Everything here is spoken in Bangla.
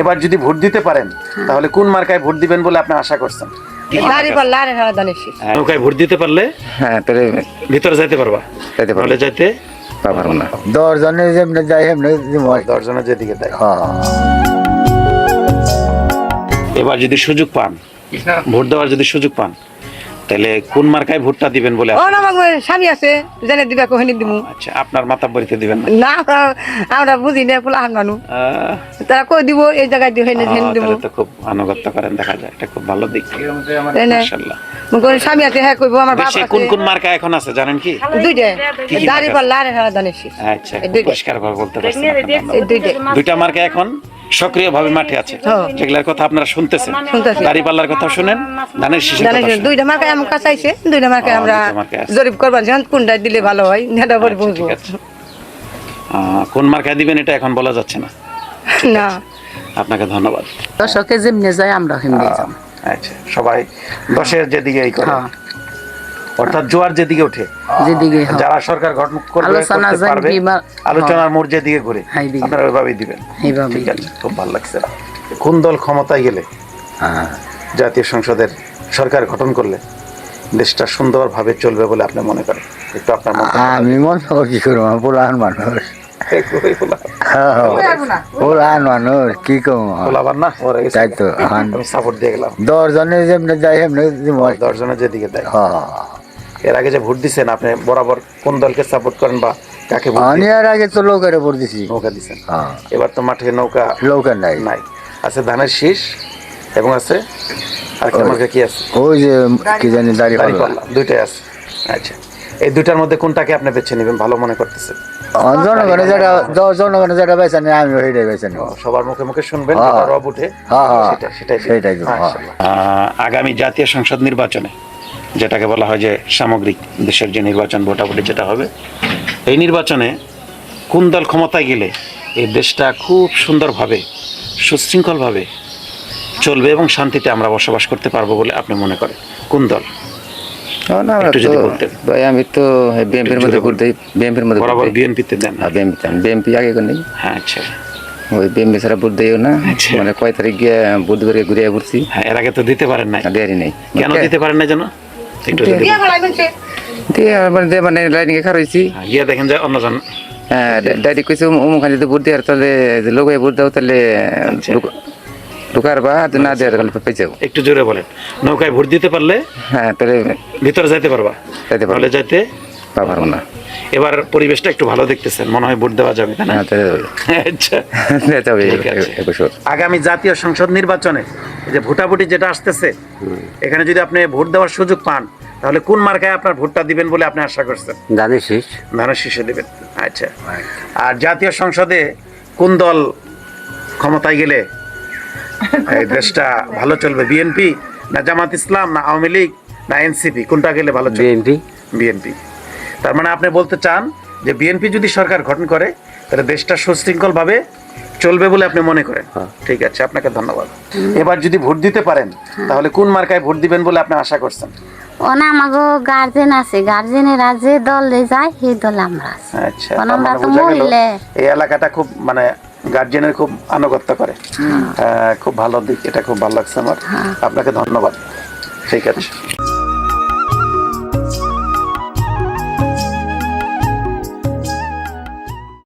এবার যদি ভোট দিতে পারেন তাহলে কোন মার্কায় ভোট দিবেন বলে আপনি আশা করছেন? হ্যাঁ। নৌকায় ভোট দিতে পারলে হ্যাঁ তাহলে ভিতরে যাইতে পারবা। যাইতে পারলে যাইতে পারব না। দশ জনে যেমনি যাই এমনি দশজনের যেদিকে দেয় হ্যাঁ। এবার যদি সুযোগ পান ভোট দেওয়ার যদি সুযোগ পান তাহলে কোন মার্কায় ভোটটা দিবেন বলে ও না আমার স্বামী আছে জেনে দিবা কহিনি দিমু। আচ্ছা আপনার মাতা বাড়িতে দিবেন না? না আমরা- বুঝি না পোলা আহ, তারা কই দিব এই জায়গায় দিয়ে হেনে হেনে দিব তো খুব আনুগত্য করেন দেখা যায় এটা খুব ভালো দিক। মাশাআল্লাহ। মুখ স্বামী আছে হ্যাঁ কইবো আমার আছে। কোন কোন মার্কা এখন আছে জানেন কি? দুইটা। দাড়ি পাল্লা আর হ্যাঁ দানের আচ্ছা দুইটা। পরিষ্কার ভাবে বলতে পারছেন দুইটা। দুইটা মার্কা এখন? সক্রিয় ভাবে মাঠে আছে। যেগুলার কথা আপনারা শুনতেছেন। শুনতেছি। দাড়ি পাল্লার কথা শুনেন ধানের কথা শুনেন। দুইটা মার্কায় আমার কাছে আইছে দুইটা মার্কায় আমরা জরিপ করবার যখন কোনটা দিলে ভালো হয় নেটা পরে আচ্ছা, বুঝব আহ, কোন মার্কায় দিবেন এটা এখন বলা যাচ্ছে না। না। আপনাকে ধন্যবাদ। দর্শকে যেমনি যায় আমরা হেমনি আচ্ছা সবাই দশের যেদিকে এই করে। হ্যাঁ। অর্থাৎ জোয়ার যেদিকে ওঠে যেদিকে যারা সরকার গঠন করবে করতে পারবে আলোচনার মোড় যেদিকে ঘুরে হ্যাঁ, আপনারা ওইভাবেই দিবেন। ঠিক আছে খুব ভালো লাগছে। কোন দল ক্ষমতায় গেলে জাতীয় সংসদের সরকার গঠন করলে দেশটা সুন্দরভাবে চলবে বলে আপনি মনে করেন? একটু আপনার মত আমি মনে করো কি করব পুরান মানুষ। পুরান মানুষ কি করব? না ওরা গেছে। তাই তো সাপোর্ট দিয়ে গেলাম। দশ জনে যেমনি যাই এমনি দশজনের যেদিকে দেয় হ্যাঁ। এর আগে যে ভোট দিচ্ছেন আপনি বরাবর কোন দলকে সাপোর্ট করেন বা কাকে ভোট আমি আর আগে তো লোকের উপর দিছি। নৌকা দিচ্ছেন হ্যাঁ। এবার তো মাঠে নৌকা লোকের নাই। নাই। আছে ধানের শীষ এবং আছে আরেকটা মার্কা কি আছে? ওই যে কি জানি দাড়ি দুইটাই আছে। আচ্ছা। এই দুইটার মধ্যে কোনটাকে আপনি বেছে নেবেন ভালো মনে করতেছেন? জনগণে যেটা জনগণে যেটা বেছে নেই আমি ওইটাই বেছে নেব। সবার মুখে মুখে শুনবেন হ্যাঁ। রব উঠে। হ্যাঁ, হ্যাঁ। সেটা সেটাই। সেটাই আগামী জাতীয় সংসদ নির্বাচনে যেটাকে বলা হয় যে সামগ্রিক দেশের যে নির্বাচন ভোটাভুটি যেটা হবে এই নির্বাচনে কোন দল ক্ষমতায় গেলে এই দেশটা খুব সুন্দরভাবে সুশৃঙ্খলভাবে চলবে এবং শান্তিতে আমরা বসবাস করতে পারব বলে আপনি মনে করেন? কোন দল? না। ভাই আমি তো বিএনপির মধ্যে দিই বিএনপির মধ্যে বরাবর বিএনপিতে দেন হ্যাঁ বিএনপি বিএনপি আগে নেই হ্যাঁ আচ্ছা। ওই ছাড়া ভোট না। আচ্ছা। মানে কয় তারিখ গিয়ে বুধ করে ঘুরে ঘুরছি। হ্যাঁ এর আগে তো দিতে পারেন দেরি নেই। কেন দিতে পারেন না যেন? একটু দিয়া মানে দিয়ে মানে লাইনিং এ খারইছি হ্যাঁ, গিয়ে দেখেন যে অন্যজন হ্যাঁ ডাইরেক্ট কইছে যদি ভোট দেওয়ার তাহলে ভোট দাও তাহলে আচ্ছা। ঢুকার বা না দেওয়ার তাহলে পেয়ে যাব একটু জোরে বলেন নৌকায় ভোট দিতে পারলে হ্যাঁ তাহলে ভিতরে যাইতে পারবা যাইতে পারব। তাহলে যাইতে পারব না এবার পরিবেশটা একটু ভালো দেখতেছেন মনে হয় ভোট দেওয়া যাবে না হ্যাঁ আচ্ছা আগামী জাতীয় সংসদ নির্বাচনে এই যে ভোটাভুটি যেটা আসতেছে এখানে যদি আপনি ভোট দেওয়ার সুযোগ পান তাহলে কোন মার্কায় আপনার ভোটটা দিবেন বলে আপনি আশা করছেন? দানের শেষ। ধানের শীষে দেবেন। আচ্ছা। আর জাতীয় সংসদে কোন দল ক্ষমতায় গেলে এই দেশটা ভালো চলবে? বিএনপি না জামাত ইসলাম না আওয়ামী লীগ না এনসিপি কোনটা গেলে ভালো চলবে? বিএনপি বিএনপি তার মানে আপনি বলতে চান যে বিএনপি যদি সরকার গঠন করে তাহলে দেশটা সুশৃঙ্খল ভাবে চলবে বলে আপনি মনে করেন। ঠিক আছে আপনাকে ধন্যবাদ। এবার যদি ভোট দিতে পারেন তাহলে কোন মার্কায় ভোট দিবেন বলে আপনি আশা করছেন? ওনা আমাগো গার্জেন আছে। গার্জেনেরা যে দলে যায় সেই দলে আমরা আচ্ছা আমরা মানে তো মহিলা। এই এলাকাটা খুব মানে গার্জেনের খুব আনুগত্য করে। আহ, খুব ভালো দিক এটা খুব ভালো লাগছে আমার। আপনাকে ধন্যবাদ। ঠিক আছে।